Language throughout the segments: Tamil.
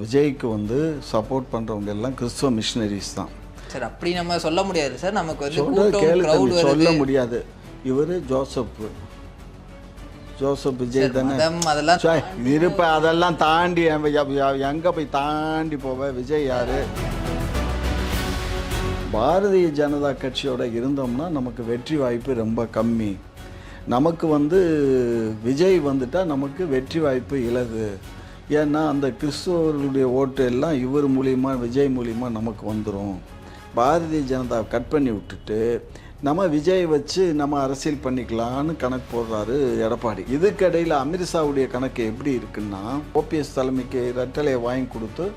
விஜய்க்கு வந்து சப்போர்ட் பண்ணுறவங்க எல்லாம் கிறிஸ்துவ மிஷினரிஸ் தான். சார் அப்படி நம்ம சொல்ல முடியாது சார். நமக்கு வந்து சொல்ல முடியாது. இவர் ஜோசப். ஜோசப் விஜய் தானே? அதெல்லாம் இருப்ப அதெல்லாம் தாண்டி எங்க போய் தாண்டி போவ? விஜய் யாரு? பாரதிய ஜனதா கட்சியோட இருந்தோம்னா நமக்கு வெற்றி வாய்ப்பு ரொம்ப கம்மி. நமக்கு வந்து விஜய் வந்துட்டா நமக்கு வெற்றி வாய்ப்பு இலகு. ஏன்னா அந்த கிறிஸ்துவர்களுடைய ஓட்டு எல்லாம் இவர் மூலியமாக விஜய் மூலியமாக நமக்கு வந்துடும் பாரதிய ஜனதா கட் பண்ணி விட்டுட்டு நம்ம விஜய் வச்சு நம்ம அரசியல் பண்ணிக்கலாம்னு கணக்கு போடுறாரு எடப்பாடி. இதுக்கடையில் அமித்ஷாவுடைய கணக்கு எப்படி இருக்குன்னா ஓபிஎஸ் தலைமைக்கு ரெட்டலையை வாங்கி கொடுத்து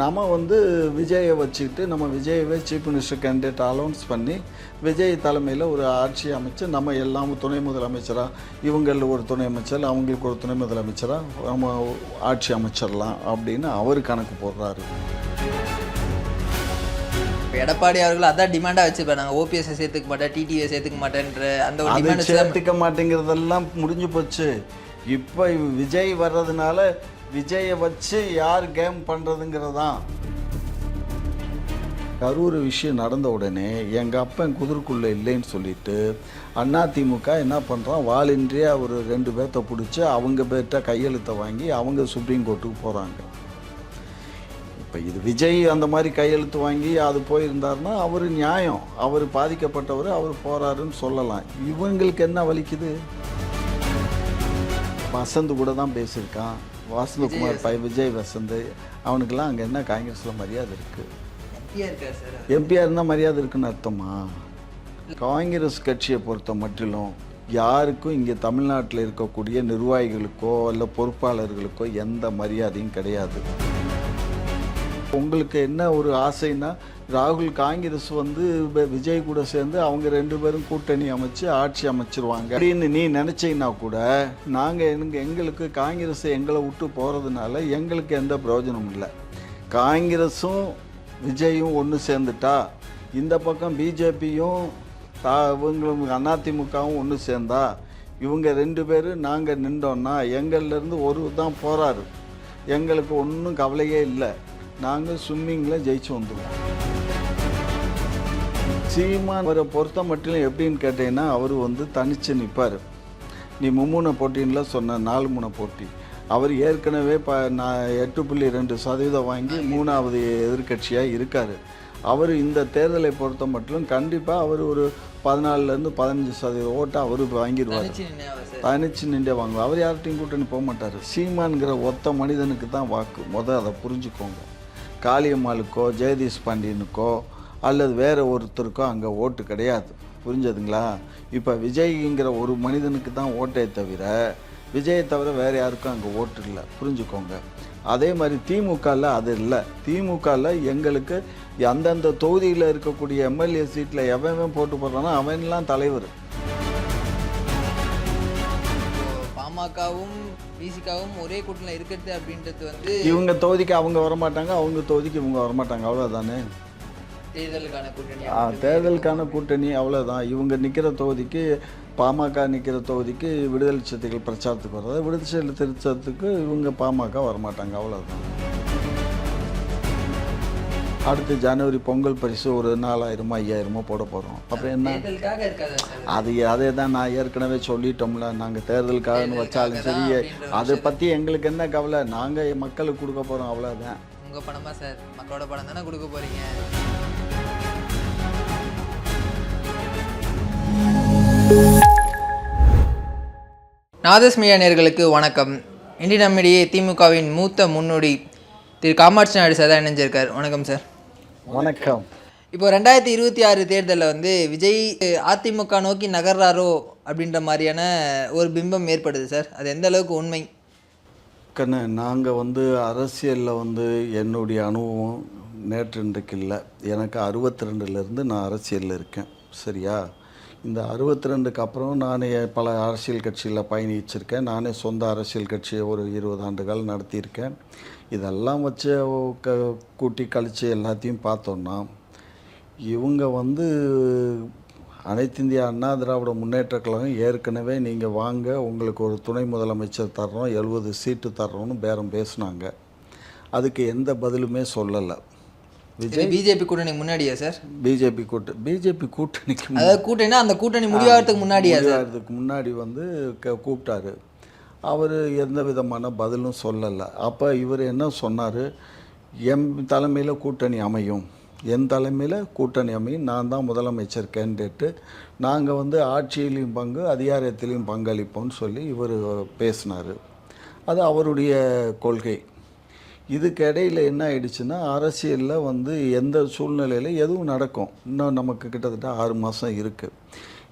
நம்ம வந்து விஜயை வச்சுக்கிட்டு நம்ம விஜயவே சீஃப் மினிஸ்டர் கேண்டிடேட் அலௌன்ஸ் பண்ணி விஜய் தலைமையில் ஒரு ஆட்சி அமைச்சு நம்ம எல்லாம் துணை முதலமைச்சராக இவங்களில் ஒரு துணை அமைச்சர் அவங்களுக்கு ஒரு துணை முதலமைச்சராக நம்ம ஆட்சி அமைச்சிடலாம் அப்படின்னு அவர் கணக்கு போடுறாரு. இப்ப எடப்பாடி அவர்கள் அதான் டிமாண்டா வச்சிருப்பாரு. நாங்க ஓபிஎஸ் சேர்த்துக்க மாட்டேன் டிடிவியை சேர்த்துக்க மாட்டேன்ற அந்த ஒரு சேர்த்துக்க மாட்டேங்கிறதெல்லாம் முடிஞ்சு போச்சு. இப்போ விஜய் வர்றதுனால விஜயை வச்சு யார் கேம் பண்ணுறதுங்கிறதான் கரூர் விஷயம் நடந்த உடனே எங்கள் அப்பன் குதிர்க்குள்ளே இல்லைன்னு சொல்லிட்டு அதிமுக என்ன பண்ணுறான் வாலின்றியா ஒரு ரெண்டு பேர்த்த பிடிச்சி அவங்க பேர்கிட்ட கையெழுத்தை வாங்கி அவங்க சுப்ரீம் கோர்ட்டுக்கு போகிறாங்க இப்போ இது விஜய் அந்த மாதிரி கையெழுத்து வாங்கி அது போயிருந்தாருன்னா அவர் நியாயம். அவர் பாதிக்கப்பட்டவர் அவர் போகிறாருன்னு சொல்லலாம். இவங்களுக்கு என்ன வலிக்குது? வசந்து கூட தான் பேசியிருக்கான். வாசந்தகுமார் பை விஜய் வசந்த் அவனுக்கெல்லாம் அங்கே என்ன காங்கிரஸில் மரியாதை இருக்குது எம்பியாக இருந்தால் மரியாதை இருக்குன்னு அர்த்தமா? காங்கிரஸ் கட்சியை பொறுத்த மட்டிலும் யாருக்கும் இங்கே தமிழ்நாட்டில் இருக்கக்கூடிய நிர்வாகிகளுக்கோ இல்லை பொறுப்பாளர்களுக்கோ எந்த மரியாதையும் கிடையாது. உங்களுக்கு என்ன ஒரு ஆசைன்னா ராகுல் காங்கிரஸ் வந்து விஜய் கூட சேர்ந்து அவங்க ரெண்டு பேரும் கூட்டணி அமைச்சு ஆட்சி அமைச்சிருவாங்க. அப்படின்னு நீ நினச்சிங்கன்னா கூட நாங்கள் எங்க எங்களுக்கு காங்கிரஸ் எங்களை விட்டு போகிறதுனால எங்களுக்கு எந்த பிரயோஜனமும் இல்லை. காங்கிரஸும் விஜயும் ஒன்று சேர்ந்துட்டா இந்த பக்கம் பிஜேபியும் தா இவங்களும் அதிமுகவும் ஒன்று சேர்ந்தா இவங்க ரெண்டு பேரும் நாங்கள் நின்றோன்னா எங்கள்லேருந்து ஒரு தான் போகிறாரு எங்களுக்கு ஒன்றும் கவலையே இல்லை. நாங்கள் ஸ்விம்மிங்கில் ஜெயிச்சு வந்துடுவோம் சீமான் அவரை பொறுத்த மட்டும் எப்படின்னு கேட்டீங்கன்னா அவர் வந்து தனிச்சு நிற்பார் நீ மும்முனை போட்டின்ல சொன்ன நாலு முனை போட்டி. அவர் ஏற்கனவே ப நான் எட்டு புள்ளி ரெண்டு சதவீதம் வாங்கி மூணாவது எதிர்க்கட்சியாக இருக்கார். அவர் இந்த தேர்தலை பொறுத்த மட்டும் கண்டிப்பாக அவர் ஒரு பதினாலுலேருந்து பதினஞ்சு சதவீத ஓட்டை அவர் வாங்கிடுவார். தனிச்சு நின்று வாங்குவார். அவர் யார்கிட்டையும் கூட்டணி போக மாட்டார். சீமான்கிற ஒத்த மனிதனுக்கு தான் வாக்கு. முத அதை புரிஞ்சுக்கோங்க. காளியம்மாளுக்கோ ஜெயதீஷ் பாண்டியனுக்கோ அல்லது வேறு ஒருத்தருக்கோ அங்கே ஓட்டு கிடையாது. புரிஞ்சதுங்களா? இப்போ விஜய்ங்கிற ஒரு மனிதனுக்கு தான் ஓட்டே தவிர விஜயை தவிர வேறு யாருக்கும் அங்கே ஓட்டு இல்லை. புரிஞ்சுக்கோங்க. அதே மாதிரி திமுகவில் அது இல்லை. திமுகவில் எங்களுக்கு அந்தந்த தொகுதியில் இருக்கக்கூடிய எம்எல்ஏ சீட்டில் எவன் எவன் போட்டு போடுறானோ அவன்லாம் தலைவர். பாமகவும் பிசிகாவும் ஒரே கூட்டணியில் இருக்கிறது அப்படின்றது வந்து இவங்க தொகுதிக்கு அவங்க வரமாட்டாங்க அவங்க தொகுதிக்கு இவங்க வரமாட்டாங்க அவ்வளோதானே தேர்தலுக்கான கூட்டணி ஆ, தேர்தலுக்கான கூட்டணி அவ்வளோதான் இவங்க நிற்கிற தொகுதிக்கு பாமக நிற்கிற தொகுதிக்கு விடுதலை சிறுத்தைகள் பிரச்சாரத்துக்கு வர்றது. விடுதலை திருச்சத்துக்கு இவங்க பாமக வரமாட்டாங்க அவ்வளோதான் அடுத்து ஜனவரி பொங்கல் பரிசு ஒரு நாலாயிரமோ ஐயாயிரமோ போட போகிறோம் அப்புறம் என்ன? அது அதே தான் நான் ஏற்கனவே சொல்லிட்டோம்ல நாங்கள் தேர்தலுக்காகன்னு வச்சாலும் சரி. அதை பற்றி எங்களுக்கு என்ன கவலை? நாங்கள் மக்களுக்கு கொடுக்க போகிறோம் அவ்வளோதான் உங்க பணமா சார்? மக்களோட பணம் தானே கொடுக்க போறீங்க? நாதஸ் மீடியா நேயர்களுக்கு வணக்கம். இன்று நம்மிடையே திமுகவின் மூத்த முன்னோடி திரு காமாட்சி நாயுடு சார் தான் இணைஞ்சிருக்கார். வணக்கம் சார். வணக்கம். இப்போ ரெண்டாயிரத்தி இருபத்தி ஆறு தேர்தலில் வந்து விஜய் அதிமுக நோக்கி நகர்றாரோ அப்படின்ற மாதிரியான ஒரு பிம்பம் ஏற்படுது சார். அது எந்த அளவுக்கு உண்மை? கண்ணு நாங்கள் வந்து அரசியலில் வந்து என்னுடைய அனுபவம் நேற்று இன்றைக்கு இல்லை. எனக்கு அறுபத்தி ரெண்டுலேருந்து நான் அரசியலில் இருக்கேன். சரியா? இந்த அறுபத்தி ரெண்டுக்கு அப்புறம் நான் பல அரசியல் கட்சியில் பயணிச்சிருக்கேன். நானே சொந்த அரசியல் கட்சியை ஒரு இருபது ஆண்டுகள் நடத்தியிருக்கேன். இதெல்லாம் வச்சு க கூட்டி கழித்து எல்லாத்தையும் பார்த்தோன்னா இவங்க வந்து அனைத்து இந்திய அண்ணா திராவிட முன்னேற்ற கழகம் ஏற்கனவே நீங்கள் வாங்க உங்களுக்கு ஒரு துணை முதலமைச்சர் தர்றோம் எழுபது சீட்டு தர்றோம்னு பேரம் பேசுனாங்க. அதுக்கு எந்த பதிலுமே சொல்லலை. விஜய்? பிஜேபி கூட்டணி முன்னாடியா சார்? பிஜேபி கூட்டு பிஜேபி கூட்டணிக்கு அதாவது கூட்டணினா அந்த கூட்டணி முடிவாகிறதுக்கு முன்னாடியா சார்? முன்னாடி வந்து க- கூப்பிட்டாரு. அவர் எந்த விதமான பதிலும் சொல்லலை. அப்போ இவர் என்ன சொன்னார்? என் தலைமையில் கூட்டணி அமையும். என் தலைமையில் கூட்டணி அமையும். நான் தான் முதலமைச்சர் கேண்டிடேட்டு. நாங்கள் வந்து ஆட்சியிலையும் பங்கு அதிகாரத்திலையும் பங்களிப்போம்னு சொல்லி இவர் பேசினார். அது அவருடைய கொள்கை. இதுக்கிடையில் என்ன ஆயிடுச்சுன்னா அரசியலில் வந்து எந்த சூழ்நிலையில் எதுவும் நடக்கும். இன்னும் நமக்கு கிட்டத்தட்ட ஆறு மாதம் இருக்குது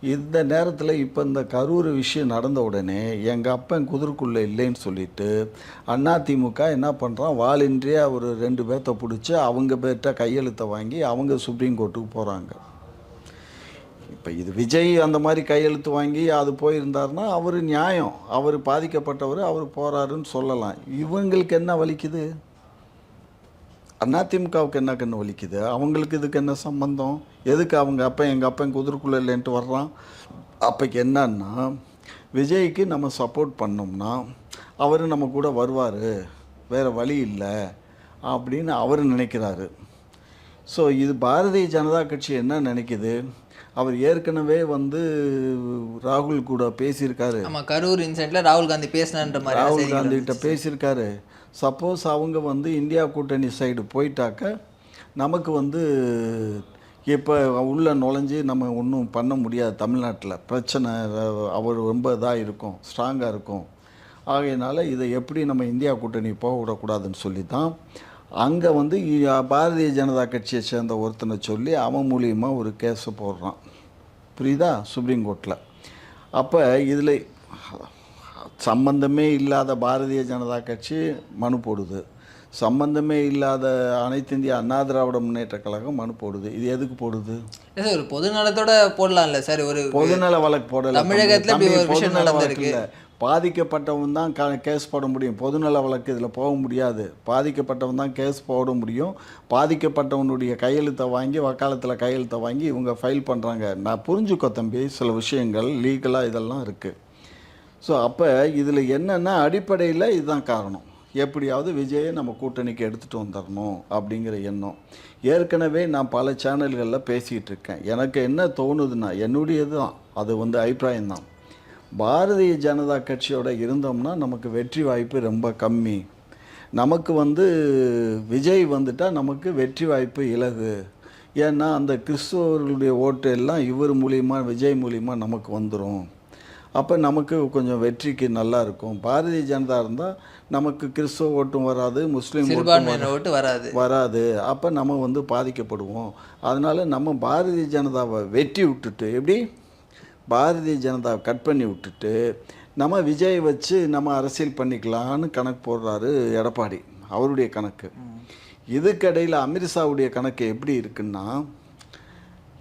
இந்த நேரத்தில் இப்போ இந்த கரூர் விஷயம் நடந்த உடனே எங்கள் அப்பன் குதிர்க்குள்ளே இல்லைன்னு சொல்லிட்டு அதிமுக என்ன பண்ணுறான் வாலின்றியே ஒரு ரெண்டு பேர்த்த பிடிச்சி அவங்க பேர்கிட்ட கையெழுத்தை வாங்கி அவங்க சுப்ரீம் கோர்ட்டுக்கு போகிறாங்க இப்போ இது விஜய் அந்த மாதிரி கையெழுத்து வாங்கி அது போயிருந்தாருன்னா அவர் நியாயம். அவர் பாதிக்கப்பட்டவர் அவர் போகிறாருன்னு சொல்லலாம். இவங்களுக்கு என்ன வலிக்குது? அதிமுகவுக்கு என்ன கண்ணு வலிக்குது? அவங்களுக்கு இதுக்கு என்ன சம்பந்தம்? எதுக்கு அவங்க அப்பன் எங்கள் அப்பன் குதிர்க்குள்ள இல்லைன்ட்டு வர்றான்? அப்போக்கு என்னன்னா விஜய்க்கு நம்ம சப்போர்ட் பண்ணோம்னா அவர் நம்ம கூட வருவார். வேறு வழி இல்லை அப்படின்னு அவர் நினைக்கிறாரு. ஸோ இது பாரதிய ஜனதா கட்சி என்ன நினைக்குது? அவர் ஏற்கனவே வந்து ராகுல் கூட பேசியிருக்காரு. ஆமா கரூர் இன்சிடென்ட்ல ராகுல் காந்தி பேசினான்ற மாதிரி ராகுல் காந்தி கிட்ட பேசியிருக்காரு. சப்போஸ் அவங்க வந்து இந்தியா கூட்டணி சைடு போயிட்டாக்க நமக்கு வந்து இப்போ உள்ளே நுழைஞ்சு நம்ம ஒன்றும் பண்ண முடியாது தமிழ்நாட்டில். பிரச்சனை அவர் ரொம்ப இதாக இருக்கும் ஸ்ட்ராங்காக இருக்கும். ஆகையினால இதை எப்படி நம்ம இந்தியா கூட்டணி போக விடக்கூடாதுன்னு சொல்லி தான் அங்கே வந்து பாரதிய ஜனதா கட்சியை சேர்ந்த ஒருத்தனை சொல்லி அவன் மூலியமாக ஒரு கேஸை போடுறான். புரியுதா? சுப்ரீம் கோர்ட்டில் அப்போ இதில் சம்பந்தமே இல்லாத பாரதிய ஜனதா கட்சி மனு போடுது. சம்பந்தமே இல்லாத அனைத்து இந்திய அண்ணா திராவிட முன்னேற்ற கழகம் மனு போடுது. இது எதுக்கு போடுது? சார் ஒரு பொது நலத்தோட போடலாம்ல சார். ஒரு பொதுநல வழக்கு போடல. தமிழகத்துல பொதுநல வழக்கு நடந்திருக்கு. இல்ல. பாதிக்கப்பட்டவன் தான் க கேஸ் போட முடியும். பொதுநல வழக்கு இதில் போக முடியாது. பாதிக்கப்பட்டவன் தான் கேஸ் போட முடியும். பாதிக்கப்பட்டவனுடைய கையெழுத்தை வாங்கி வக்காலத்தில் கையெழுத்தை வாங்கி இவங்க ஃபைல் பண்ணுறாங்க நான் புரிஞ்சுக்கோ தம்பி சில விஷயங்கள் லீகலாக இதெல்லாம் இருக்குது ஸோ அப்போ இதில் என்னென்னா அடிப்படையில் இதுதான் காரணம். எப்படியாவது விஜயை நம்ம கூட்டணிக்கு எடுத்துகிட்டு வந்துடணும் அப்படிங்கிற எண்ணம். ஏற்கனவே நான் பல சேனல்களில் பேசிகிட்டு இருக்கேன். எனக்கு என்ன தோணுதுன்னா என்னுடையது தான் அது வந்து அபிப்பிராயம்தான். பாரதிய ஜனதா கட்சியோட இருந்தோம்னா நமக்கு வெற்றி வாய்ப்பு ரொம்ப கம்மி. நமக்கு வந்து விஜய் வந்துட்டால் நமக்கு வெற்றி வாய்ப்பு இலகு. ஏன்னா அந்த கிறிஸ்துவர்களுடைய ஓட்டு எல்லாம் இவர் மூலியமாக விஜய் மூலியமாக நமக்கு வந்துடும் அப்போ நமக்கு கொஞ்சம் வெற்றிக்கு நல்லா இருக்கும். பாரதிய ஜனதா இருந்தால் நமக்கு கிறிஸ்துவ ஓட்டும் வராது முஸ்லீம் ஓட்டு வராது. வராது. அப்போ நம்ம வந்து பாதிக்கப்படுவோம். அதனால நம்ம பாரதிய ஜனதாவை வெட்டி விட்டுட்டு எப்படி? பாரதிய ஜனதாவை கட் பண்ணி விட்டுட்டு நம்ம விஜய் வச்சு நம்ம அரசியல் பண்ணிக்கலான்னு கணக்கு போடுறாரு எடப்பாடி அவருடைய கணக்கு. இதுக்கடையில் அமித்ஷாவுடைய கணக்கு எப்படி இருக்குன்னா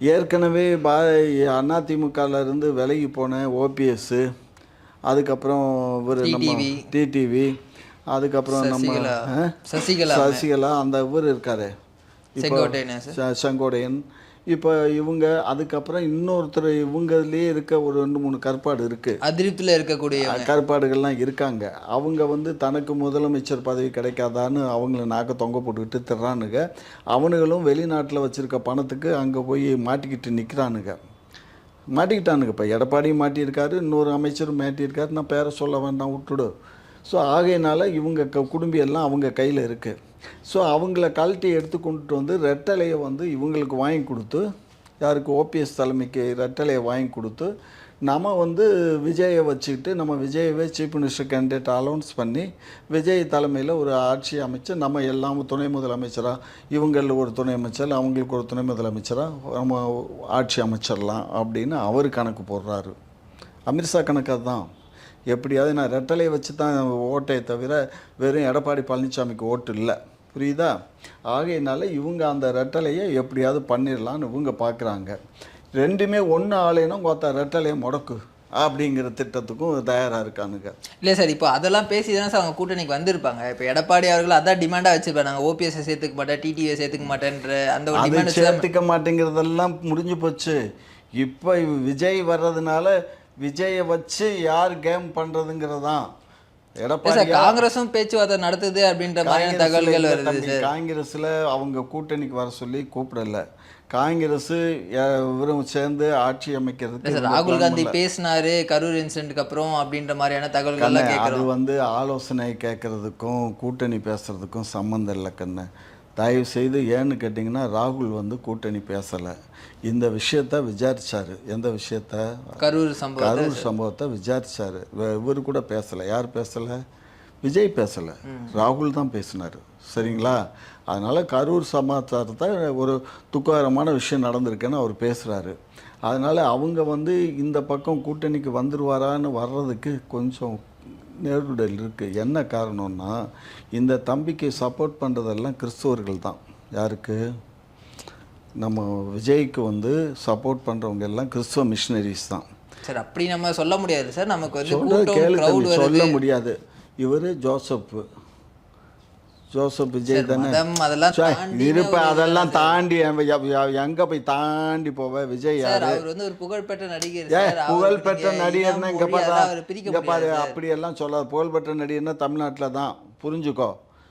ஏற்கனவே பா அதிமுகல இருந்து விலகி போன ஓபிஎஸ்ஸு அதுக்கப்புறம் இவர் நம்ம. டிடிவி அதுக்கப்புறம் நம்ம சசிகலா? சசிகலா. அந்த இவர் இருக்காரு. செங்கோட்டையனா. இப்போ இவங்க அதுக்கப்புறம் இன்னொருத்தர் இவங்கலேயே இருக்க ஒரு ரெண்டு மூணு கற்பாடு இருக்கு. அதிருப்தியில் இருக்கக்கூடிய கற்பாடுகள்லாம் இருக்காங்க. அவங்க வந்து தனக்கு முதலமைச்சர் பதவி கிடைக்காதான்னு அவங்கள நாக்க தொங்க போட்டுக்கிட்டு திர்றானுங்க. அவனுங்களும் வெளிநாட்டில் வச்சுருக்க பணத்துக்கு அங்கே போய் மாட்டிக்கிட்டு நிற்கிறானுங்க மாட்டிக்கிட்டானுங்க இப்போ. எடப்பாடியும் மாட்டியிருக்காரு இன்னொரு அமைச்சரும் மாட்டியிருக்காரு. நான் பேரை சொல்ல வேண்டாம் விட்டுடு. ஸோ ஆகையினால இவங்க க குடும்பியெல்லாம் அவங்க கையில் இருக்குது ஸோ அவங்கள கழட்டி எடுத்து கொண்டுட்டு வந்து ரெட்டலையை வந்து இவங்களுக்கு வாங்கி கொடுத்து யாருக்கு ஓபிஎஸ் தலைமைக்கு ரெட்டலையை வாங்கி கொடுத்து நம்ம வந்து விஜயை வச்சுக்கிட்டு நம்ம விஜயவே சீஃப் மினிஸ்டர் கேண்டிடேட் அலௌன்ஸ் பண்ணி விஜய் தலைமையில் ஒரு ஆட்சி அமைச்சு நம்ம எல்லாம் துணை முதலமைச்சராக இவங்களில் ஒரு துணை அமைச்சர் அவங்களுக்கு ஒரு துணை முதலமைச்சராக நம்ம ஆட்சி அமைச்சிடலாம் அப்படின்னு அவர் கணக்கு போடுறாரு. அமித்ஷா கணக்கு அதுதான். எப்படியாவது நான் ரெட்டலையை வச்சு தான் ஓட்டையை தவிர வெறும் எடப்பாடி பழனிசாமிக்கு ஓட்டு இல்லை. புரியுதா? ஆகையினால இவங்க அந்த ரெட்டலையை எப்படியாவது பண்ணிடலான்னு இவங்க பார்க்குறாங்க. ரெண்டுமே ஒன்று ஆலைனா கொத்த ரெட்டலையை முடக்கு அப்படிங்கிற திட்டத்துக்கும் தயாராக இருக்கானுங்க. இல்லை சார் இப்போ அதெல்லாம் பேசி தானே சார் அவங்க கூட்டணிக்கு வந்திருப்பாங்க. இப்போ எடப்பாடி அவர்கள் அதான் டிமாண்டாக வச்சிருப்பாங்க நாங்கள் ஓபிஎஸ்ஸை சேர்த்துக்க மாட்டேன் டிடிவியை சேர்த்துக்க மாட்டேன்ற அந்த ஒரு சேர்த்துக்க மாட்டேங்கிறதெல்லாம் முடிஞ்சு போச்சு. இப்போ விஜய் வர்றதுனால விஜயை வச்சு யார் கேம் பண்ணுறதுங்கிறதான் சார் எடப்பாடி காங்கிரஸும் பேச்சுவார்த்தை நடத்துது அப்படின்ற மாதிரியான தகவல்கள் வருது காங்கிரஸ்ல அவங்க கூட்டணிக்கு வர சொல்லி கூப்பிடல. காங்கிரஸ் இவரும் சேர்ந்து ஆட்சி இவங்க ராகுல் காந்தி. பேசினாரு கரூர் இன்சிடென்ட்க்கு அப்புறம் அப்படின்ற மாதிரியான கண்ணு, தகவல்கள்லாம் அது வந்து ஆலோசனை கேட்கறதுக்கும் கூட்டணி பேசுறதுக்கும் சம்மந்தம் இல்லை கண்ணு. தயவு செய்து ஏன்னு கேட்டிங்கன்னா ராகுல் வந்து கூட்டணி பேசலை. இந்த விஷயத்த விசாரிச்சாரு. எந்த விஷயத்த? கரூர் சம்பவம் கரூர் சம்பவத்தை விசாரிச்சாரு. இவ- இவரு கூட பேசலை. யார் பேசலை? விஜய் பேசலை. ராகுல் தான் பேசினார். சரிங்களா? அதனால் கரூர் சமாச்சாரத்தை ஒரு துக்ககரமான விஷயம் நடந்திருக்குன்னு அவர் பேசுகிறாரு அதனால் அவங்க வந்து இந்த பக்கம் கூட்டணிக்கு வந்துருவாரான்னு வர்றதுக்கு கொஞ்சம் நேருடல் இருக்குது என்ன காரணம்னா இந்த தம்பிக்கு சப்போர்ட் பண்ணுறதெல்லாம் கிறிஸ்துவர்கள் தான் யாருக்கு? நம்ம விஜய்க்கு வந்து சப்போர்ட் பண்ணுறவங்க எல்லாம் கிறிஸ்துவ மிஷினரிஸ் தான். சார் அப்படி நம்ம சொல்ல முடியாது சார். நமக்கு வந்து சொல்ல முடியாது. இவர் ஜோசப் ஜோசப் விஜய் தானே? அதெல்லாம் இருப்ப அதெல்லாம் தாண்டி எங்க போய் தாண்டி போவ? விஜய் யாரு? அவர் வந்து ஒரு புகழ்பெற்ற நடிகர் புகழ்பெற்ற நடிகர்னா இங்க பாரு சார். அப்படியெல்லாம் சொல்லாது. புகழ்பெற்ற நடிகர்னா தமிழ்நாட்டில் தான். புரிஞ்சுக்கோ.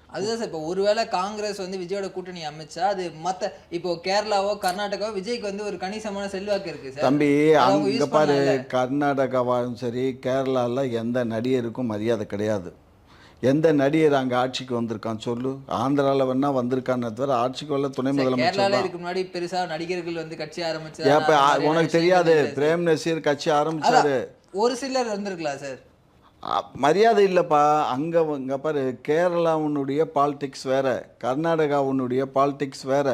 அதுதான் சார் இப்போ ஒருவேளை காங்கிரஸ் வந்து விஜயோட கூட்டணி அமைச்சா அது மத்த இப்போ கேரளாவோ கர்நாடகாவோ விஜய்க்கு வந்து ஒரு கணிசமான செல்வாக்கு இருக்கு சார். தம்பி அங்க பாரு. கர்நாடகாவாலும் சரி கேரளால எந்த நடிகருக்கும் மரியாதை கிடையாது. எந்த நடிகர் அங்க ஆட்சிக்கு வந்திருக்கான் சொல்லு. ஆந்திரால வேணா வந்திருக்கான்னு தவிர ஆட்சிக்கு வரல துணை சார், முதலமைச்சர் இதுக்கு முன்னாடி பெருசா நடிகர்கள் வந்து கட்சி ஆரம்பிச்சு உனக்கு தெரியாது பிரேம் நசீர் கட்சி ஆரம்பிச்சாரு. ஒரு சிலர் வந்திருக்கலாம் சார்? மரியாதை இல்லைப்பா. அங்கே இங்கே பாரு கேரளாவுனுடைய பாலிடிக்ஸ் வேற கர்நாடகாவுனுடைய பாலிடிக்ஸ் வேற.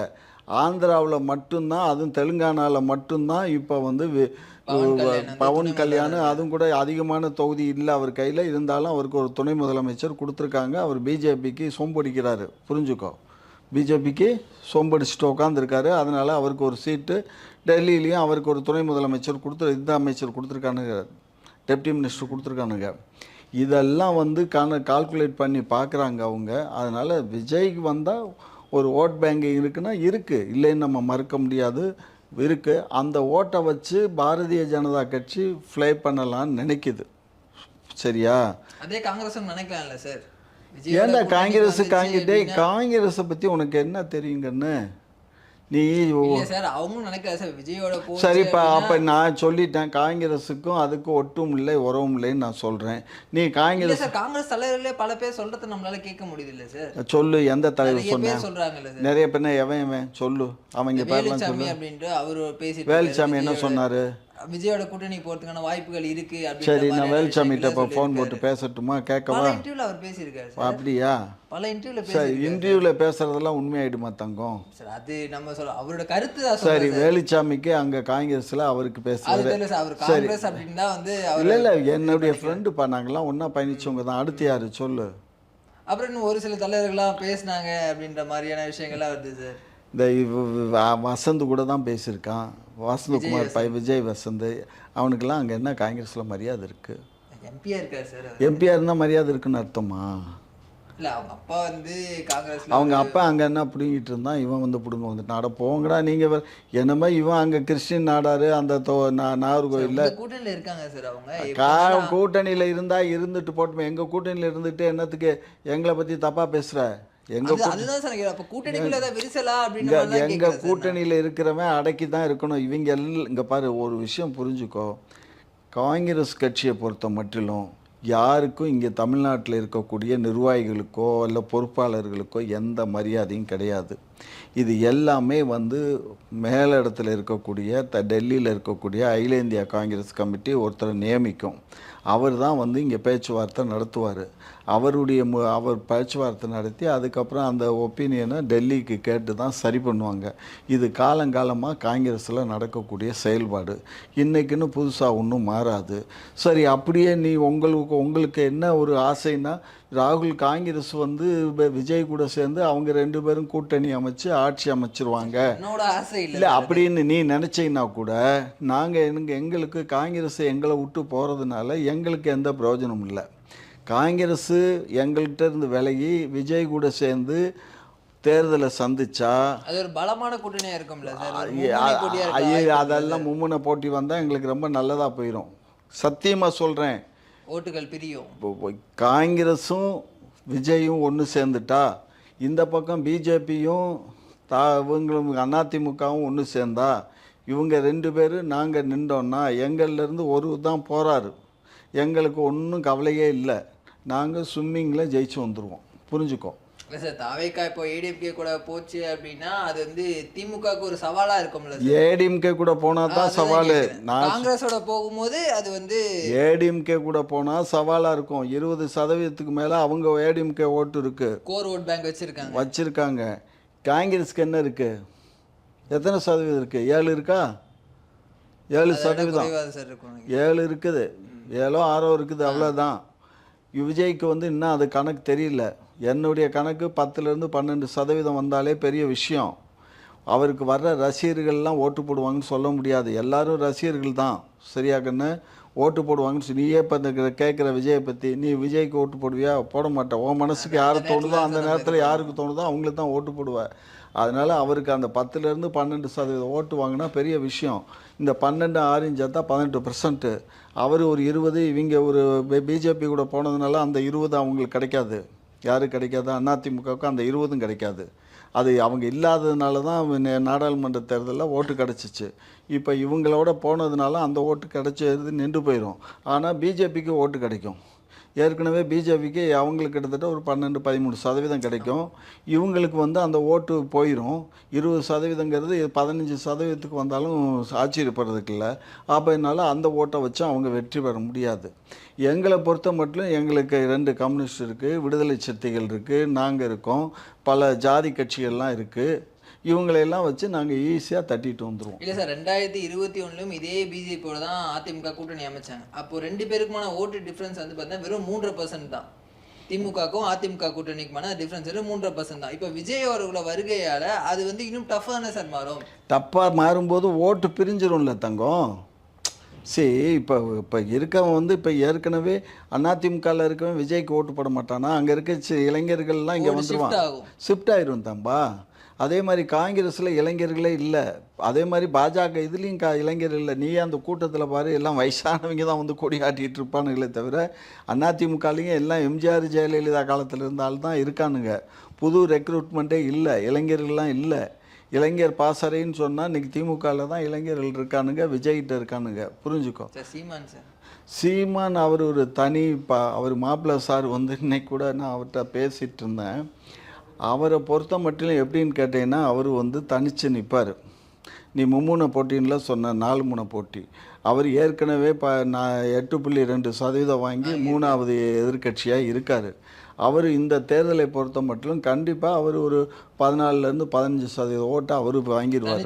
ஆந்திராவில் மட்டும்தான் அதுவும் தெலுங்கானாவில் மட்டும்தான் இப்போ வந்து பவன் கல்யாண் பவன் கல்யாணம் அதுவும் கூட அதிகமான தொகுதி இல்லை அவர் கையில். இருந்தாலும் அவருக்கு ஒரு துணை முதலமைச்சர் கொடுத்துருக்காங்க. அவர் பிஜேபிக்கு சொம்படிக்கிறாரு. புரிஞ்சுக்கோ. பிஜேபிக்கு சொம்படிச்சுட்டு உட்காந்துருக்காரு அதனால அவருக்கு ஒரு சீட்டு. டெல்லியிலையும் அவருக்கு ஒரு துணை முதலமைச்சர் கொடுத்து இந்த அமைச்சர் கொடுத்துருக்கானுங்க. Deputy minister கொடுத்துருக்கானுங்க. இதெல்லாம் வந்து கான கால்குலேட் பண்ணி பார்க்குறாங்க அவங்க. அதனால் விஜய்க்கு வந்தால் ஒரு ஓட் பேங்க் இருக்குன்னா இருக்குது இல்லைன்னு நம்ம மறுக்க முடியாது. இருக்குது அந்த ஓட்டை வச்சு பாரதிய ஜனதா கட்சி ஃப்ளை பண்ணலான்னு நினைக்குது. சரியா? அதே காங்கிரஸும் நினைக்கலாம்ல சார்? ஏன்டா காங்கிரஸ் காங்கிட்டே காங்கிரஸை பற்றி உனக்கு என்ன தெரியுங்கன்னு? நீ சார் அவங்களும் நினைக்கல சார் விஜயோட சரிப்பா அப்போ நான் சொல்லிட்டேன் காங்கிரஸுக்கும் அதுக்கும் ஒட்டும் இல்லை உறவும் இல்லைன்னு நான் சொல்கிறேன் நீ காங்கிரஸ் சார் காங்கிரஸ் தலைவர்களே பல பேர் சொல்றதை நம்மளால கேட்க முடியுது இல்ல சார். சொல்லு எந்த தலைவர் சொன்னேன்? சார். நிறைய பேர் எவன் எவன்? சொல்லு அவங்க பேர்லாம் சொல்லு. அப்படின்ட்டு அவரு பேசிட்டு வேலுச்சாமி என்ன. சொன்னாரு? விஜயோட கூட்டணி போறதுக்கான வாய்ப்புகள் இருக்கு சரி நான் மாதிரியான வேலுச்சாமிகிட்ட இப்போ ஃபோன் போட்டு. பேசட்டுமா? கேட்கவா? இன்டர்வியூல அவர் பேசியிருக்காரு அப்படியா? பல இன்டர்வியூல சரி இன்டர்வியூவில் பேசுறதெல்லாம் உண்மையாயிடுமா தங்கம்? சார் அது நம்ம சொல்ல அவரோட கருத்து சரி. வேலுச்சாமிக்கு அங்கே காங்கிரஸில் அவருக்கு பேசுறாரு. அவர் காங்கிரஸ் அப்படின்னு வந்து இல்லை இல்லை என்னுடைய ஃப்ரெண்டுப்பா நாங்கெல்லாம் ஒன்றா பயணிச்சவங்க தான். அடுத்து யாரு? சொல்லு. அப்புறம் ஒரு சில தலைவர்கள்லாம் பேசினாங்க அப்படின்ற மாதிரியான விஷயங்கள்லாம் வருது சார். இந்த வசந்த் கூட தான் பேசியிருக்கான். வசந்தகுமார் பை விஜய் வசந்த். அவனுக்கெல்லாம் அங்கே என்ன காங்கிரஸில் மரியாதை இருக்குது எம்பியா இருக்காரு சார். எம்பியாக இருந்தால் மரியாதை இருக்குன்னு அர்த்தமா? இல்ல அவங்க அப்பா வந்து அவங்க அப்பா அங்கே என்ன பிடுங்கிட்டு இருந்தான் இவன் வந்து பிடுங்க வந்துட்டான். அட போங்கடா நீங்கள் என்னமோ இவன் அங்கே கிறிஸ்டின் நாடாரு அந்த தோ நாகர்கோயிலில் கூட்டணியில இருக்காங்க சார் அவங்க. கா கூட்டணியில் இருந்தால் இருந்துட்டு போட்டுமே எங்கள் கூட்டணியில் இருந்துட்டு என்னத்துக்கு எங்களை பற்றி தப்பாக பேசுகிற எங்க கூட்டணியில் இருக்கிறவன் அடக்கி தான் இருக்கணும். இவங்க எல்லாம் இங்க பாரு ஒரு விஷயம் புரிஞ்சுக்கோ. காங்கிரஸ் கட்சியை பொறுத்த மட்டிலும் யாருக்கும் இங்கே தமிழ்நாட்டில் இருக்கக்கூடிய நிர்வாகிகளுக்கோ இல்லை பொறுப்பாளர்களுக்கோ எந்த மரியாதையும் கிடையாது. இது எல்லாமே வந்து மேலிடத்தில் இருக்கக்கூடிய த டெல்லியில் இருக்கக்கூடிய அகில இந்திய காங்கிரஸ் கமிட்டி ஒருத்தரை நியமிக்கும். அவர் தான் வந்து இங்கே பேச்சுவார்த்தை நடத்துவார். அவருடைய மு அவர் பேச்சுவார்த்தை நடத்தி அதுக்கப்புறம் அந்த ஒப்பீனியனை டெல்லிக்கு கேட்டு தான் சரி பண்ணுவாங்க. இது காலங்காலமாக காங்கிரஸில் நடக்கக்கூடிய செயல்பாடு. இன்றைக்குன்னு புதுசாக ஒன்றும் மாறாது. சரி அப்படியே நீ உங்களுக்கு உங்களுக்கு என்ன ஒரு ஆசைன்னா ராகுல் காங்கிரஸ் வந்து விஜய் கூட சேர்ந்து அவங்க ரெண்டு பேரும் கூட்டணி அமைச்சு ஆட்சி அமைச்சிருவாங்க. இல்ல. அப்படின்னு நீ நினச்சிங்கன்னா கூட நாங்கள் எங்க எங்களுக்கு காங்கிரஸ் எங்களை விட்டு போகிறதுனால எங்களுக்கு எந்த பிரயோஜனமும் இல்லை. காங்கிரஸ் எங்கள்கிட்ட இருந்து விலகி விஜய் கூட சேர்ந்து தேர்தலை சந்திச்சா அது ஒரு பலமான கூட்டணியா இருக்கும்ல அதெல்லாம் மும்முனை போட்டி வந்தால் எங்களுக்கு ரொம்ப நல்லதாக போயிடும் சத்தியமாக சொல்கிறேன் ஓட்டுகள் பிரியும். காங்கிரஸும் விஜயும் ஒன்று சேர்ந்துட்டா இந்த பக்கம் பிஜேபியும் தா இவங்களும் அதிமுகவும் ஒன்று சேர்ந்தா இவங்க ரெண்டு பேரும் நாங்கள் நின்றோன்னா எங்கள்லேருந்து ஒரு தான் போகிறாரு எங்களுக்கு ஒன்றும் கவலையே இல்லை. நாங்கள் ஸ்விம்மிங்கில் ஜெயிச்சு வந்துடுவோம் புரிஞ்சுக்கோ. இல்லை சார் தாவேக்கா இப்போ ஏடிஎம்கே கூட போச்சு அப்படின்னா அது வந்து திமுகவுக்கு ஒரு சவாலாக இருக்கும்ல ஏடிஎம்கே கூட போனால் தான் சவால். நான் காங்கிரஸோட போகும்போது அது வந்து ஏடிஎம்கே கூட போனால் சவாலாக இருக்கும். இருபது சதவீதத்துக்கு மேலே அவங்க ஏடிஎம்கே ஓட்டு இருக்குது கோர் ஓட் பேங்க் வச்சிருக்காங்க. வச்சுருக்காங்க. காங்கிரஸ்க்கு என்ன இருக்குது எத்தனை சதவீதம் இருக்குது ஏழு இருக்கா? ஏழு சதவீதம். ஏழு இருக்குது. ஏழோ ஆறோ இருக்குது அவ்வளோதான் விஜய்க்கு வந்து இன்னும் அது கணக்கு தெரியல. என்னுடைய கணக்கு பத்துலேருந்து பன்னெண்டு சதவீதம் வந்தாலே பெரிய விஷயம். அவருக்கு வர்ற ரசிகர்கள்லாம் ஓட்டு போடுவாங்கன்னு சொல்ல முடியாது. எல்லாரும் ரசிகர்கள் தான். சரியா கண்ணு? ஓட்டு போடுவாங்கன்னு சொல்லி நீயே இப்போ இந்த கேட்குற விஜயை பற்றி நீ விஜய்க்கு ஓட்டு போடுவியா? போட மாட்டேன். உன் மனசுக்கு யாரு தோணுதோ அந்த நேரத்தில் யாருக்கு தோணுதோ அவங்களுக்கு தான் ஓட்டு போடுவேன் அதனால் அவருக்கு அந்த பத்துலேருந்து பன்னெண்டு சதவீதம் ஓட்டு வாங்கினா பெரிய விஷயம். இந்த பன்னெண்டு ஆரஞ்சு சேர்த்தா பதினெட்டு பர்சன்ட்டு அவர் ஒரு இருபது இவங்க ஒரு பிஜேபி கூட போனதுனால அந்த இருபது அவங்களுக்கு கிடைக்காது. யாரும் கிடைக்காது? அதிமுகவுக்கு அந்த இருபதும் கிடைக்காது. அது அவங்க இல்லாததுனால தான் நாடாளுமன்ற தேர்தலில் ஓட்டு கிடச்சிச்சு. இப்போ இவங்களோட போனதுனால அந்த ஓட்டு கிடச்சது நின்று போயிடும் ஆனால் பிஜேபிக்கு ஓட்டு கிடைக்கும். ஏற்கனவே பிஜேபிக்கு அவங்களுக்கு கிட்டத்தட்ட ஒரு பன்னெண்டு பதிமூணு சதவீதம் கிடைக்கும். இவங்களுக்கு வந்து அந்த ஓட்டு போயிடும் இருபது சதவீதங்கிறது பதினஞ்சு சதவீதத்துக்கு வந்தாலும் ஆச்சரியப்படுறதுக்கு இல்லை. அப்படினால அந்த ஓட்டை வச்சு அவங்க வெற்றி பெற முடியாது. எங்களை பொறுத்த மட்டும் எங்களுக்கு ரெண்டு கம்யூனிஸ்ட் இருக்குது விடுதலை சக்திகள் இருக்குது நாங்கள் இருக்கோம். பல ஜாதி கட்சிகள்லாம் இருக்குது இவங்களையெல்லாம் வச்சு நாங்கள் ஈஸியாக தட்டிட்டு வந்துடுவோம் இல்லை சார் ரெண்டாயிரத்தி இருபத்தி ஒன்றுலும் இதே பிஜேபியோட தான் அதிமுக கூட்டணி அமைச்சாங்க. அப்போ ரெண்டு பேருக்குமான ஓட்டு டிஃப்ரென்ஸ் வந்து பார்த்தீங்கன்னா வெறும் மூன்றரை பர்சன்ட் தான். திமுகக்கும் அதிமுக கூட்டணிக்குமான டிஃப்ரென்ஸ் வெறும் மூன்றரை பர்சன்ட் தான். இப்போ விஜய் அவர்களோட வருகையால் அது வந்து இன்னும் டஃப்பாக தானே சார் மாறும்? தப்பாக மாறும்போது ஓட்டு பிரிஞ்சிரும்ல தங்கம். சரி இப்போ இப்போ இருக்கவன் வந்து இப்போ ஏற்கனவே அதிமுகவில் இருக்கவன் விஜய்க்கு ஓட்டு போட மாட்டானா? அங்கே இருக்க இளைஞர்கள்லாம் இங்கே வந்துடுவான். ஷிஃப்ட் ஆயிரும் தம்பா. அதே மாதிரி காங்கிரஸில் இளைஞர்களே இல்லை. அதே மாதிரி பாஜக இதுலேயும் கா இளைஞர் இல்லை. நீ அந்த கூட்டத்தில் பாரு எல்லாம் வயசானவங்க தான் வந்து கொடி ஆட்டிகிட்டு இருப்பானுங்களே தவிர அதிமுகலையும் எல்லாம் எம்ஜிஆர் ஜெயலலிதா காலத்தில் இருந்தாலும் தான் இருக்கானுங்க. புது ரெக்ரூட்மெண்ட்டே இல்லை. இளைஞர்கள்லாம் இல்லை. இளைஞர் பாசறைன்னு சொன்னால் இன்றைக்கி திமுகவில் தான் இளைஞர்கள் இருக்கானுங்க விஜய்கிட்ட இருக்கானுங்க. புரிஞ்சுக்கோ? சீமான் சார். சீமான் அவர் ஒரு தனி பா அவர் மாப்பிள்ளை சார் வந்து இன்னைக்கு கூட நான் அவர்கிட்ட பேசிகிட்டு இருந்தேன். அவரை பொறுத்த மட்டும் எப்படின்னு கேட்டீங்கன்னா அவர் வந்து தனிச்சு நிற்பார் நீ மும்முனை போட்டின்ல சொன்ன நாலு முனை போட்டி. அவர் ஏற்கனவே ப நான் எட்டு புள்ளி ரெண்டு சதவீதம் வாங்கி மூணாவது எதிர்க்கட்சியாக இருக்கார். அவர் இந்த தேர்தலை பொறுத்த மட்டும் கண்டிப்பாக அவர் ஒரு பதினாலுலேருந்து பதினஞ்சு சதவீத ஓட்டை அவர் வாங்கிடுவார்.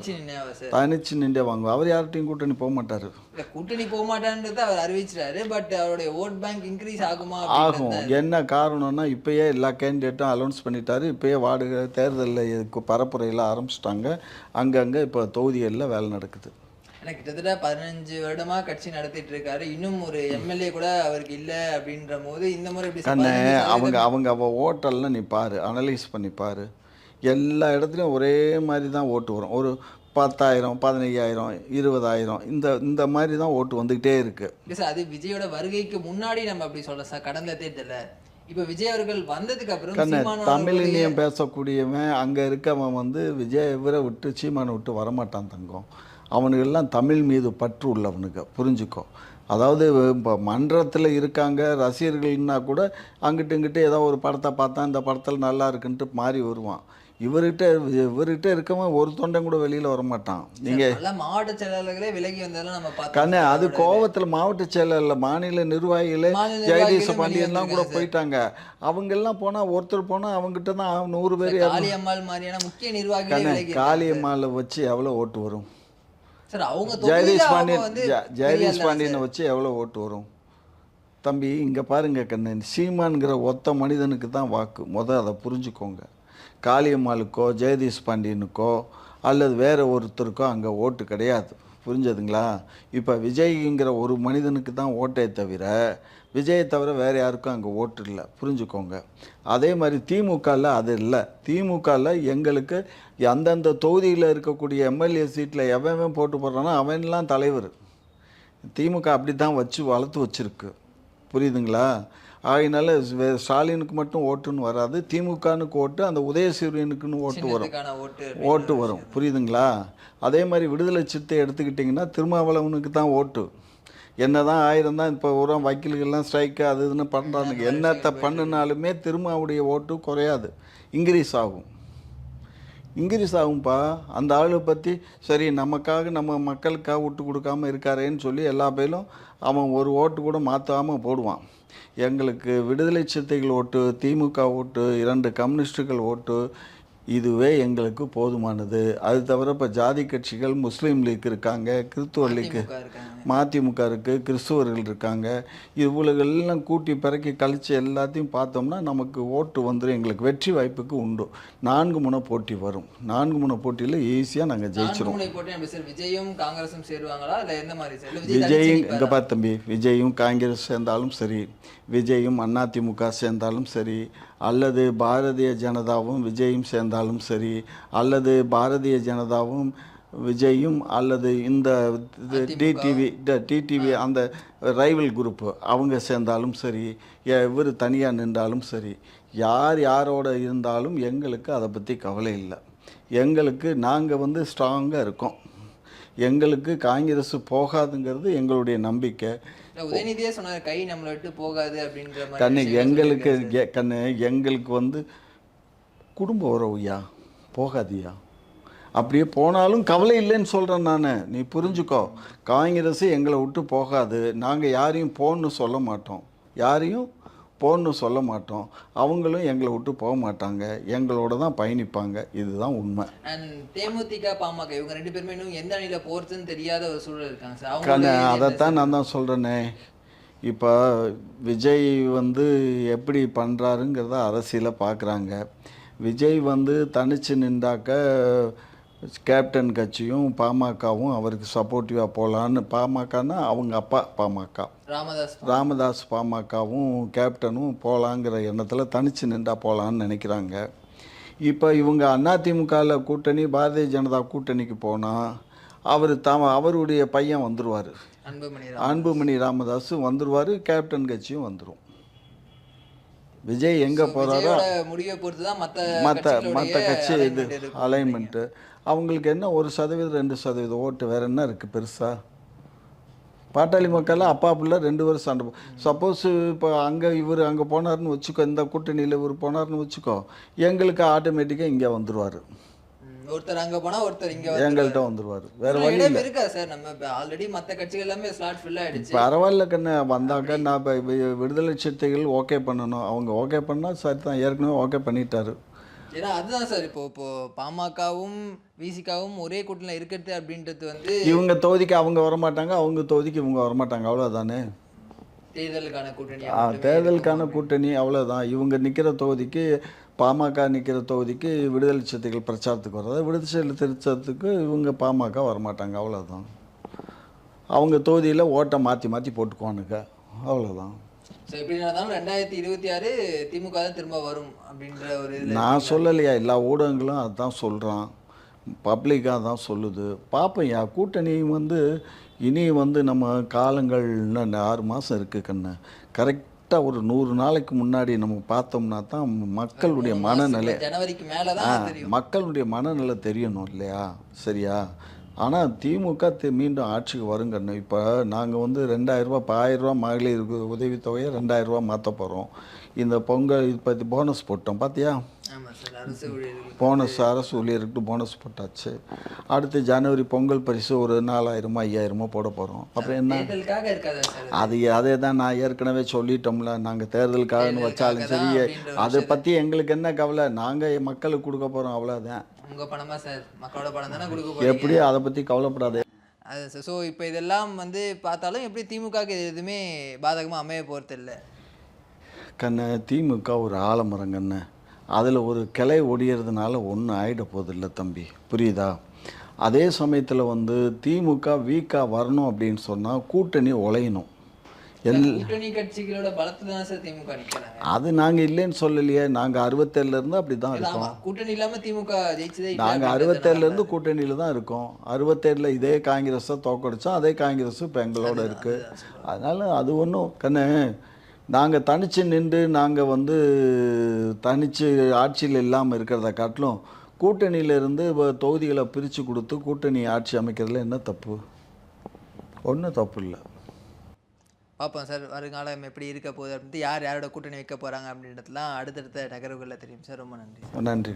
தனிச்சு நின்றே வாங்குவார். அவர் யார்கிட்டையும் கூட்டணி போக மாட்டார். கூட்டணி போக மாட்டான்றது அவர் அறிவிச்சிட்டாரு. பட் அவருடைய ஓட் பேங்க் இன்க்ரீஸ் ஆகுமா ஆகும். என்ன காரணம்னா இப்பயே எல்லா கேண்டிடேட்டும் அலௌன்ஸ் பண்ணிட்டாரு. இப்பயே வார்டு தேர்தலில் பரப்புரையில் ஆரம்பிச்சிட்டாங்க. அங்கங்கே இப்போ தொகுதிகளில் வேலை நடக்குது. எனக்கு கிட்டத்தட்ட பதினஞ்சு வருடமா கட்சி நடத்திட்டு இருக்காரு இன்னும் ஒரு எம்எல்ஏ கூட அவருக்கு இல்ல அப்படின்ற போது இந்த முறை எப்படி சார் கண்ணே 15 அவங்க அவங்க அவ ஓட்டெல்லாம் நீ பாரு அனலைஸ் பண்ணி பாரு. எல்லா இடத்துலையும் ஒரே மாதிரி தான் ஓட்டு வரும். ஒரு பத்தாயிரம் பதினையாயிரம் இருபதாயிரம் இந்த இந்த மாதிரி தான் ஓட்டு வந்துக்கிட்டே இருக்குது சார் அது விஜயோட வருகைக்கு முன்னாடி நம்ம அப்படி சொல்லலாம் சார் கடந்த தேர்தல்ல. இப்ப விஜய் அவர்கள் வந்ததுக்கு அப்புறம் தமிழ் இனியம் பேசக்கூடியவன் அங்கே இருக்கவன் வந்து விஜய் இவரை விட்டு சீமானை விட்டு வரமாட்டான் தங்கம். அவனுக்கெல்லாம் தமிழ் மீது பற்று உள்ளவனுங்க. புரிஞ்சுக்கோ. அதாவது இப்போ மன்றத்தில் இருக்காங்க ரசிகர்கள்னா கூட அங்கிட்டு இங்கிட்டு ஏதோ ஒரு படத்தை பார்த்தா இந்த படத்தில் நல்லா இருக்குன்ட்டு மாறி வருவான். இவர்கிட்ட இவர்கிட்ட இருக்கவன் ஒரு தொண்டன் கூட வெளியில் வரமாட்டான். நீங்கள் மாவட்ட செயலாளர்களே விலகி வந்ததெல்லாம் நம்ம கண்ணே அது கோவத்தில் மாவட்ட செயலரில் மாநில நிர்வாகிகளே ஜெயதீச பாண்டியன்லாம் கூட போயிட்டாங்க. அவங்கெல்லாம் போனால் ஒருத்தர் போனால் அவங்ககிட்ட தான் நூறு பேர் காளியம்மாள் மாதிரியான முக்கிய நிர்வாகிகளே காளியம்மாளை வச்சு எவ்வளோ ஓட்டு வரும்? சார் அவங்க ஜெயதீஷ் பாண்டியன் ஜெயதீஷ் பாண்டியனை வச்சு எவ்வளோ ஓட்டு வரும்? தம்பி இங்கே பாருங்க கண்ணன் சீமான்கிற ஒத்த மனிதனுக்கு தான் வாக்கு. முத அதை புரிஞ்சுக்கோங்க. காளியம்மாளுக்கோ ஜெயதீஷ் பாண்டியனுக்கோ அல்லது வேற ஒருத்தருக்கோ அங்கே ஓட்டு கிடையாது. புரிஞ்சதுங்களா? இப்போ விஜய்ங்கிற ஒரு மனிதனுக்கு தான் ஓட்டே தவிர விஜயை தவிர வேறு யாருக்கும் அங்கே ஓட்டு இல்லை. புரிஞ்சுக்கோங்க. அதே மாதிரி திமுகவில் அது இல்லை. திமுகவில் எங்களுக்கு அந்தந்த தொகுதியில் இருக்கக்கூடிய எம்எல்ஏ சீட்டில் எவன் போட்டு போடுறானோ அவன்லாம் தலைவர். திமுக அப்படி தான் வச்சு வளர்த்து வச்சிருக்கு. புரியுதுங்களா? வே- ஸ்டாலினுக்கு மட்டும் ஓட்டுன்னு வராது. திமுகனுக்கு ஓட்டு அந்த உதயசூரியனுக்குன்னு ஓட்டு வரும். ஓட்டு ஓட்டு வரும். புரியுதுங்களா? அதே மாதிரி விடுதலை சிறுத்தை எடுத்துக்கிட்டிங்கன்னா திருமாவளவனுக்கு தான் ஓட்டு. என்னதான் ஆயிரம் தான் இப்போ ஒரு வக்கீல்கள்லாம் ஸ்ட்ரைக்கு அது இதுன்னு பண்ணுறாங்க என்னத்தை பண்ணினாலுமே திருமாவுடைய ஓட்டு குறையாது. இன்க்ரீஸ் ஆகும். இன்க்ரீஸ் ஆகும்ப்பா அந்த ஆளை பற்றி சரி நமக்காக நம்ம மக்களுக்காக விட்டு கொடுக்காம இருக்காரேன்னு சொல்லி எல்லா பேரும் அவன் ஒரு ஓட்டு கூட மாற்றாமல் போடுவான். எங்களுக்கு விடுதலை சிறுத்தைகள் ஓட்டு திமுக ஓட்டு இரண்டு கம்யூனிஸ்டுகள் ஓட்டு இதுவே எங்களுக்கு போதுமானது. அது தவிர இப்போ ஜாதி கட்சிகள் முஸ்லீம் லீக் இருக்காங்க கிறிஸ்துவ லீக் திமுக இருக்காங்க. மதிமுக இருக்குது கிறிஸ்துவர்கள் இருக்காங்க. இவ்வளோகள்லாம் கூட்டி பிறக்கி கழிச்சு எல்லாத்தையும் பார்த்தோம்னா நமக்கு ஓட்டு வந்துடும் எங்களுக்கு வெற்றி வாய்ப்புக்கு உண்டு. நான்கு முனை போட்டி வரும். நான்கு முனை போட்டியில் ஈஸியாக நாங்கள் ஜெயிச்சிரும். விஜயும் காங்கிரஸும் சேருவாங்களா? இல்ல எந்த மாதிரி விஜயும் இங்கே? பார்த்து தம்பி. விஜயும் காங்கிரஸ் சேர்ந்தாலும் சரி. விஜயும் அதிமுக சேர்ந்தாலும் சரி. அல்லது பாரதிய ஜனதாவும் விஜயும் சேர்ந்தாலும் சரி அல்லது பாரதிய ஜனதாவும் விஜயும் அல்லது இந்த டிடிவி டிடிவி அந்த ரைவல் குரூப் அவங்க சேர்ந்தாலும் சரி இவர் தனியாக நின்றாலும் சரி யார் யாரோட இருந்தாலும் எங்களுக்கு அதை பற்றி கவலை இல்லை. எங்களுக்கு நாங்கள் வந்து ஸ்ட்ராங்காக இருக்கோம். எங்களுக்கு காங்கிரஸ் போகாதுங்கிறது எங்களுடைய நம்பிக்கை. உதயநிதியே சொன்னாரு கை நம்மளை விட்டு போகாது அப்படின்ற மாதிரி கண்ணு எங்களுக்கு கண்ணு எங்களுக்கு வந்து குடும்ப உறவுயா? போகாதியா? அப்படியே போனாலும் கவலை இல்லைன்னு சொல்கிறேன் நான். நீ புரிஞ்சுக்கோ காங்கிரஸ் எங்களை விட்டு போகாது. நாங்கள் யாரையும் போன்னு சொல்ல மாட்டோம். யாரையும் போன்னு சொல்ல மாட்டோம். அவங்களும் எங்களை விட்டு போக மாட்டாங்க. எங்களோட தான் பயணிப்பாங்க. இதுதான் உண்மை. அண்ட் தேமுதிக பாமக இவங்க ரெண்டு பேருமே இன்னும் எந்த அணியில போறதுன்னு தெரியாத ஒரு சூழல் இருக்காங்க சார். அவங்க அதைத்தான் நான் தான் சொல்கிறேனே இப்போ விஜய் வந்து எப்படி பண்ணுறாருங்கிறத அரசியலை பார்க்குறாங்க விஜய் வந்து தனிச்சு நின்றாக்க கேப்டன் கட்சியும் பாமகவும் அவருக்கு சப்போர்ட்டிவாக போகலான்னு பாமகன்னா அவங்க அப்பா பாமக. ராமதாஸ் ராமதாஸ் பாமகவும் கேப்டனும் போகலாங்கிற எண்ணத்தில் தனிச்சு நின்றா போகலான்னு நினைக்கிறாங்க. இப்போ இவங்க அதிமுகவில் கூட்டணி பாரதிய ஜனதா கூட்டணிக்கு போனால் அவர் தாம அவருடைய பையன் வந்துடுவார் அன்புமணி அன்புமணி ராமதாஸ் வந்துடுவார் கேப்டன் கட்சியும் வந்துடும் விஜய் எங்கே போகிறாரோ முடிவை பொறுத்து தான் மத்த மற்ற மற்ற கட்சி இது. அலைன்மெண்ட்டு அவங்களுக்கு என்ன ஒரு சதவீதம் ரெண்டு சதவீதம் ஓட்டு வேற என்ன இருக்குது பெருசாக பாட்டாளி மக்கள்லாம் அப்பா பிள்ளை ரெண்டு பேரும் சண்டை சப்போஸ் இப்போ அங்கே இவர் அங்கே போனார்னு வச்சுக்கோ இந்த கூட்டணியில் இவர் போனார்னு வச்சுக்கோ எங்களுக்கு ஆட்டோமேட்டிக்காக இங்கே வந்துடுவார் ஒருத்தர் அங்க போனா ஒருத்தர் இங்க எங்கள்கிட்ட வந்துடுவார் வேற வழி இடம் இருக்கா சார்? நம்ம ஆல்ரெடி மத்த கட்சிகள் எல்லாமே ஸ்லாட் ஃபில் ஆயிடுச்சு. பரவாயில்ல கண்ணு. வந்தாக்க நான் இப்போ விடுதலை சிறுத்தைகள் ஓகே பண்ணணும். அவங்க ஓகே பண்ணால் சரி தான் ஏற்கனவே ஓகே பண்ணிட்டாரு. ஏன்னா அதுதான் சார். இப்போ இப்போ பாமகவும் விசிகாவும் ஒரே கூட்டணியில் இருக்கிறது அப்படின்றது வந்து இவங்க தொகுதிக்கு அவங்க வரமாட்டாங்க அவங்க தொகுதிக்கு இவங்க வரமாட்டாங்க. அவ்வளோதானே தேர்தலுக்கான கூட்டணி ஆ தேர்தலுக்கான கூட்டணி அவ்வளோதான் இவங்க நிற்கிற தொகுதிக்கு பாமக நிற்கிற தொகுதிக்கு விடுதலை சிறுத்தைகள் பிரச்சாரத்துக்கு வர்றது. விடுதலை திருச்சத்துக்கு இவங்க பாமக வரமாட்டாங்க. அவ்வளோதான் அவங்க தொகுதியில் ஓட்டை மாற்றி மாற்றி போட்டுக்குவானுங்க. அவ்வளோதான் ஸோ எப்படி நடந்தாலும் ரெண்டாயிரத்தி இருபத்தி ஆறு திமுக தான் திரும்ப வரும் அப்படின்ற ஒரு நான் சொல்லலையா? எல்லா ஊடகங்களும் அதுதான் சொல்கிறான் பப்ளிக்காக தான் சொல்லுது. பார்ப்போம்யா கூட்டணி வந்து இனி வந்து நம்ம காலங்கள் இன்னும் ஆறு மாதம் இருக்குது கண்ணு. கரெக்டாக ஒரு நூறு நாளைக்கு முன்னாடி நம்ம பார்த்தோம்னா தான் மக்களுடைய மனநிலை ஜனவரிக்கு மேல தான் மக்களுடைய மனநிலை தெரியணும் இல்லையா? சரியா? ஆனால் திமுக மீண்டும் ஆட்சிக்கு வருங்கண்ணு இப்போ நாங்கள் வந்து ரெண்டாயிரரூபா இப்போ ஆயிரரூபா மகளிர் உதவித்தொகையை ரெண்டாயிரரூபா மாற்ற போகிறோம் இந்த பொங்கல் இப்போ போனஸ் போட்டோம். பார்த்தியா போனஸ் அரசு ஊழியருக்கு போனஸ் போட்டாச்சு. அடுத்து ஜனவரி பொங்கல் பரிசு ஒரு நாலாயிரமோ ஐயாயிரமோ போட போகிறோம் அப்புறம் என்ன? அது அதே தான் நான் ஏற்கனவே சொல்லிட்டோம்ல. நாங்கள் தேர்தலுக்காகன்னு வச்சாலும் சரி அதை பற்றி எங்களுக்கு என்ன கவலை? நாங்கள் மக்களுக்கு கொடுக்க போகிறோம் அவ்வளோதான் உங்க பணமா சார்? மக்களோட பணம் தானே கொடுக்க போறீங்க? எப்படியும் அதை பற்றி கவலைப்படாதே. அது சார் ஸோ இப்போ இதெல்லாம் வந்து பார்த்தாலும் எப்படி திமுகக்கு இது எதுவுமே பாதகமாக அமைய போகிறது இல்லை? கண்ணு திமுக ஒரு ஆலமரம் கண்ணு. அதில் ஒரு கிளை ஒடியறதுனால ஒன்றும் ஆயிட போதில்லை தம்பி. புரியுதா? அதே சமயத்தில் வந்து திமுக வீக்காக வரணும் அப்படின்னு சொன்னால் கூட்டணி உழையணும். கூட்டணி கட்சிகளோட பலத்தை தான் சார் திமுக நிற்கிறாங்க அது நாங்கள் இல்லைன்னு சொல்லலையே. நாங்கள் அறுபத்தேழுலேருந்து அப்படி தான் இருக்கோம். கூட்டணி இல்லாம திமுக ஜெயிச்சதே நாங்கள் அறுபத்தேழுலேருந்து கூட்டணியில் தான் இருக்கோம். அறுபத்தேழில் இதே காங்கிரஸை தோக்கடிச்சோம் அதே காங்கிரஸ் இப்போ எங்களோட இருக்குது அதனால் அது ஒன்றும் கண்ணு நாங்கள் தனித்து நின்று நாங்கள் வந்து தனித்து ஆட்சியில் இல்லாமல் இருக்கிறத காட்டிலும் கூட்டணியிலேருந்து தொகுதிகளை பிரித்து கொடுத்து கூட்டணி ஆட்சி அமைக்கிறதுல என்ன தப்பு? ஒன்றும் தப்பு இல்லை. பார்ப்போம் சார் வருங்காலம் எப்படி இருக்க போகுது அப்படின்ட்டு யார் யாரோட கூட்டணி வைக்க போகிறாங்க அப்படின்றதுலாம் அடுத்தடுத்த நகர்வுகளில் தெரியும். சார் ரொம்ப நன்றி. நன்றி